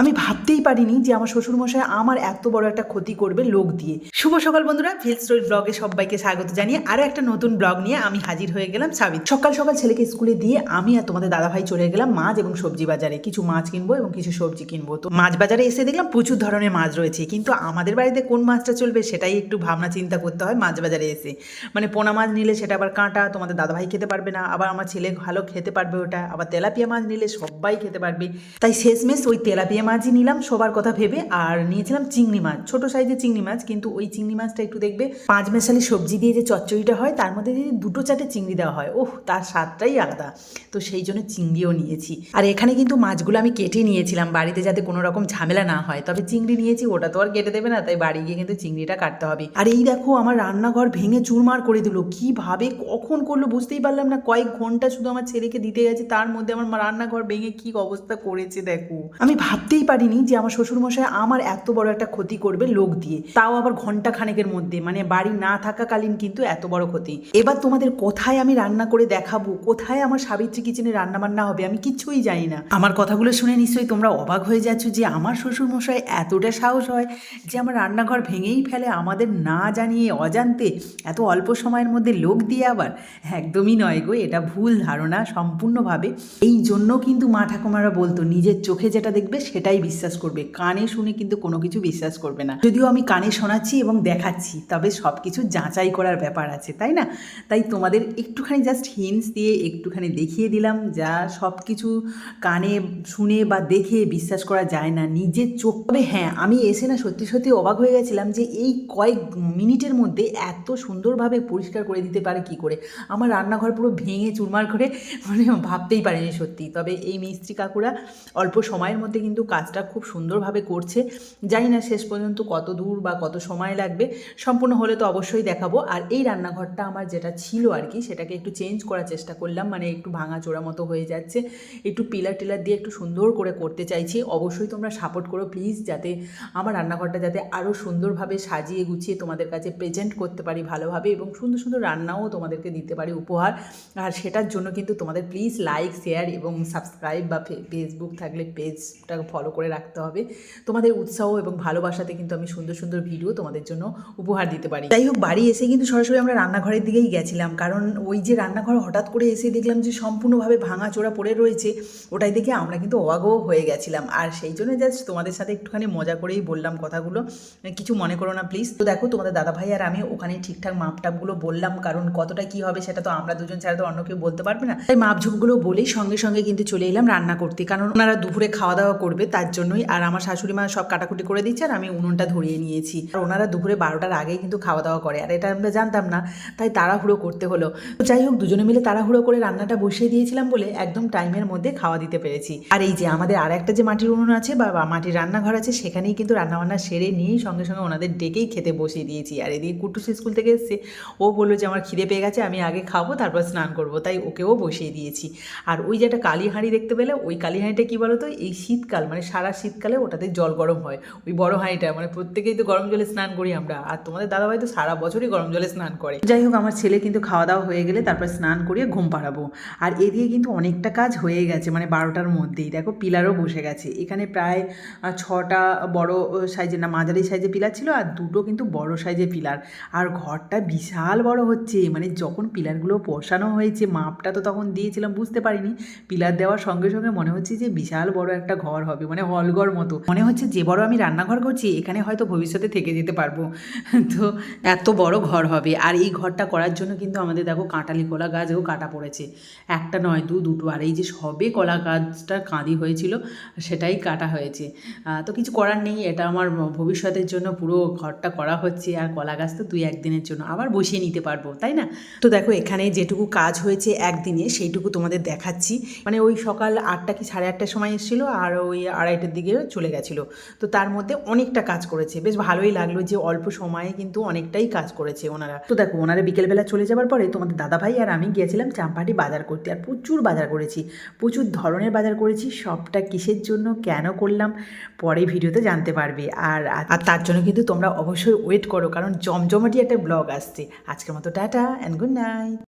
আমি ভাবতেই পারিনি যে আমার শ্বশুরমশাই আমার এত বড় একটা ক্ষতি করবে লোক দিয়ে। শুভ সকাল বন্ধুরা ফিল স্টোরি ব্লগে সবাইকে স্বাগত জানিয়ে আরও একটা নতুন ব্লগ নিয়ে আমি হাজির হয়ে গেলাম সাবিত। সকাল সকাল ছেলেকে স্কুলে দিয়ে আমি আর তোমাদের দাদাভাই চলে গেলাম মাছ এবং সবজি বাজারে। কিছু মাছ কিনবো এবং কিছু সবজি কিনবো। তো মাছ বাজারে এসে দেখলাম প্রচুর ধরনের মাছ রয়েছে। কিন্তু আমাদের বাড়িতে কোন মাছটা চলবে সেটাই একটু ভাবনা চিন্তা করতে হয় মাছ বাজারে এসে। মানে পোনা মাছ নিলে সেটা আবার কাঁটা, তোমাদের দাদাভাই খেতে পারবে না। আবার আমার ছেলে ভালো খেতে পারবে ওটা। আবার তেলাপিয়া মাছ নিলে সবাই খেতে পারবে। তাই শেষমেশ ওই তেলাপিয়া মাছই নিলাম, সবার কথা ভেবে। আর নিয়েছিলাম চিংড়ি মাছ, ছোট সাইজের চিংড়ি মাছ, কিন্তু ওই চিংড়ি মাছটা একটু দেখবে। পাঁচ মেশালি সবজি দিয়ে যে চচ্চড়িটা হয়, তার মধ্যে যদি দুটো চারটে চিংড়ি দেওয়া হয়। ওহ, তার স্বাদটাই আলাদা। তো সেই জন্য চিংড়িও নিয়েছি। আর এখানে কিন্তু মাছগুলো আমি কেটে নিয়েছিলাম, বাড়িতে যাতে কোনো রকম ঝামেলা না হয়। তবে চিংড়ি নিয়েছি, ওটা তো আর কেটে দেবে না, তাই বাড়ি গিয়ে কিন্তু চিংড়িটা কাটতে হবে। আর এই দেখো, আমার রান্নাঘর ভেঙে চুরমার করে দিল। কীভাবে, কখন করল বুঝতেই পারলাম না। কয়েক ঘণ্টা শুধু আমার ছেলেকে দিতে গেছে, তার মধ্যে আমার রান্নাঘর ভেঙে কি অবস্থা করেছে, দেখো। আমি ভাবতেই পারিনি যে আমার শ্বশুরমশাই আমার এত বড় একটা ক্ষতি করবে লোক দিয়ে। তাও আবার ঘণ্টা খানেকের মধ্যে। মানে বাড়ি না থাকাকালীন কিন্তু এত বড় ক্ষতি। এবার তোমাদের কোথায় আমি রান্না করে দেখাবো? কোথায় আমার সাবিত্রী কিচেনে রান্না বান্না হবে? আমি কিচ্ছুই জানি না। আমার কথাগুলো শুনে নিশ্চয়ই তোমরা অবাক হয়ে যাচ্ছ যে আমার শ্বশুরমশাই এতটা সাহস হয় যে আমার রান্নাঘর ভেঙেই ফেলে আমাদের না জানিয়ে অজান্তে এত অল্প সময়ের মধ্যে লোক দিয়ে আবার? একদমই নয় গো, এটা ভুল ধারণা সম্পূর্ণভাবে। এই জন্য কিন্তু মা ঠাকুমারা বলতো, নিজের চোখে যেটা দেখবে সেটাই বিশ্বাস করবে। কানে শুনে কিন্তু কোনো কিছু বিশ্বাস করবে না। যদিও আমি কানে শোনাচ্ছি এবং দেখাচ্ছি, তবে সব কিছু যাচাই করার ব্যাপার আছে, তাই না? তাই তোমাদের একটুখানি জাস্ট হিন্টস দিয়ে একটুখানি দেখিয়ে দিলাম, যা সব কিছু কানে শুনে বা দেখে বিশ্বাস করা যায় না নিজের চোখ। তবে হ্যাঁ আমি এসে না সত্যি সত্যি অবাক হয়ে গেছিলাম যে এই কয়েক মিনিটের মধ্যে এত সুন্দরভাবে পরিষ্কার করে দিতে পারে কি করে? আমার রান্নাঘর পুরো ভেঙে চুরমার করে মানে ভাবতেই পারিনি সত্যি। তবে এই মিস্ত্রি কাকুরা অল্প সময়ের মধ্যে কিন্তু কাজটা খুব সুন্দরভাবে করছে। জানি না শেষ পর্যন্ত কত দূর বা কত সময় লাগবে। সম্পূর্ণ হলে তো অবশ্যই দেখাবো। আর এই রান্নাঘরটা আমার যেটা ছিল আর কি, সেটাকে একটু চেঞ্জ করার চেষ্টা করলাম। মানে একটু ভাঙা চোরা মতো হয়ে যাচ্ছে। একটু পিলার টিলার দিয়ে একটু সুন্দর করে করতে চাইছি। অবশ্যই তোমরা সাপোর্ট করো প্লিজ যাতে আমার রান্নাঘরটা যাতে আরও সুন্দরভাবে সাজিয়ে গুছিয়ে তোমাদের কাছে প্রেজেন্ট করতে পারি ভালোভাবে এবং সুন্দর সুন্দর রান্নাও তোমাদেরকে দিতে পারি উপহার। আর সেটার জন্য কিন্তু তোমাদের প্লিজ লাইক শেয়ার এবং সাবস্ক্রাইব বা ফেসবুক থাকলে পেজটা ফলো করে রাখতে হবে। তোমাদের উৎসাহ এবং ভালোবাসাতে কিন্তু আমি সুন্দর সুন্দর ভিডিও তোমাদের জন্য উপহার দিতে পারি। যাই হোক, বাড়ি এসে কিন্তু সরাসরি আমরা রান্নাঘরের দিকেই গেছিলাম। কারণ ওই যে রান্নাঘর হঠাৎ করে এসে দেখলাম যে সম্পূর্ণভাবে ভাঙা চোরা পড়ে রয়েছে, ওটাই দেখে আমরা কিন্তু অবাগও হয়ে গেছিলাম। আর সেই জন্য জাস্ট তোমাদের সাথে একটুখানি মজা করেই বললাম কথাগুলো। কিছু মনে করো না প্লিজ তো দেখো, তোমাদের দাদা ভাই আর আমি ওখানে ঠিকঠাক মাপটাপগুলো বললাম, কারণ কতটা কি হবে সেটা তো আমরা দুজন ছাড়া তো অন্য কেউ বলতে পারবে না। তাই মাপঝুপগুলো বলেই সঙ্গে সঙ্গে কিন্তু চলে এলাম রান্না করতে। কারণ ওনারা দুপুরে খাওয়া দাওয়া করবে তার জন্যই। আর আমার শাশুড়ি মা সব কাটাকুটি করে দিচ্ছে আর আমি উনুনটা ধরিয়ে নিয়েছি। আর ওনারা দুপুরে বারোটার আগেই কিন্তু খাওয়া দাওয়া করে। আর এটা আমরা জানতাম না, তাই তাড়াহুড়ো করতে হলো। তো যাই হোক, দুজনে মিলে তাড়াহুড়ো করে রান্নাটা বসিয়ে দিয়েছিলাম বলে একদম টাইমের মধ্যে খাওয়া দিতে পেরেছি। আর এই যে আমাদের আর একটা যে মাটির উনুন আছে বা মাটির রান্নাঘর আছে, সেখানেই কিন্তু রান্নাবান্না সেরে নিয়েই সঙ্গে সঙ্গে ওনাদের ডেকেই খেতে বসিয়ে দিয়েছি। আর এদিকে কুটুস স্কুল থেকে এসছে। ও বলল যে, আমার খিদে পেয়ে গেছে, আমি আগে খাব, তারপর স্নান করব। তাই ওকেও বসিয়ে দিয়েছি। আর ওই যে একটা কালী হাঁড়ি দেখতে পেলে, ওই কালী হাঁড়িটা কী বলো তো এই শীতকাল মানে সারা শীতকালে ওটাতে জল গরম হয়। ওই বড় হাঁড়িটা মানে প্রত্যেকেই তো গরম জলে স্নান করি আমরা। আর তোমাদের দাদাভাই তো সারা বছরই গরম জলে স্নান করে। যাই হোক, আমার ছেলে কিন্তু খাওয়া দাওয়া হয়ে গেলে তারপর স্নান করিয়ে ঘুম পাড়াবো। আর এদিকে কিন্তু অনেকটা কাজ হয়ে গেছে মানে বারোটার মধ্যেই। দেখো, পিলারও বসে গেছে। এখানে প্রায় ছটা বড় সাইজের না, মাঝারি সাইজের পিলার ছিল আর দুটো কিন্তু বড় সাইজের পিলার। আর ঘরটা বিশাল বড় হচ্ছে। মানে যখন পিলারগুলো বসানো হয়েছে, মাপটা তো তখন দিয়েছিলাম, বুঝতে পারিনি। পিলার দেওয়ার সঙ্গে সঙ্গে মনে হচ্ছে যে বিশাল বড় একটা ঘর হবে। মানে হলঘর মতো। মনে হচ্ছে যে বড় আমি রান্নাঘর করছি, এখানে হয়তো ভবিষ্যতে থেকে যেতে পারব। তো এত বড় ঘর হবে। আর এই ঘরটা করার জন্য কিন্তু আমাদের দেখো কাঁটালি কলা গাছও কাটা পড়েছে। একটা নয়, দু দুটো। আর এই যে সবে কলা গাছটা কাঁদি হয়েছিল, সেটাই কাটা হয়েছে। তো কিছু করার নেই। এটা আমার ভবিষ্যতের জন্য পুরো ঘরটা করা হচ্ছে। আর কলা গাছ তো দুই একদিনের জন্য। আবার বসিয়ে নিতে পারব, তাই না? তো দেখো এখানে যেটুকু কাজ হয়েছে একদিনে, সেইটুকু তোমাদের দেখাচ্ছি। মানে ওই সকাল আটটা কি সাড়ে আটটার সময় এসেছিল? আর ওই আড়াইটার দিকে চলে গেছিল। তো তার মধ্যে অনেকটা কাজ করেছে। বেশ ভালোই লাগল যে অল্প সময়ে কিন্তু অনেকটাই কাজ করেছে ওনারা। তো দেখো, ওনারা বিকেলবেলা চলে যাবার পরে তোমাদের দাদাভাই আর আমি গিয়েছিলাম চাম্পাটি বাজার করতে আর প্রচুর বাজার করেছি। প্রচুর ধরনের বাজার করেছি, সবটা কিসের জন্য, কেন করলাম, পরে ভিডিওতে জানতে পারবে। আর আর তার জন্য কিন্তু তোমরা অবশ্যই ওয়েট করো, কারণ জমজমাটি একটা ব্লগ আসছে। আজকের মতো টাটা অ্যান্ড গুড নাইট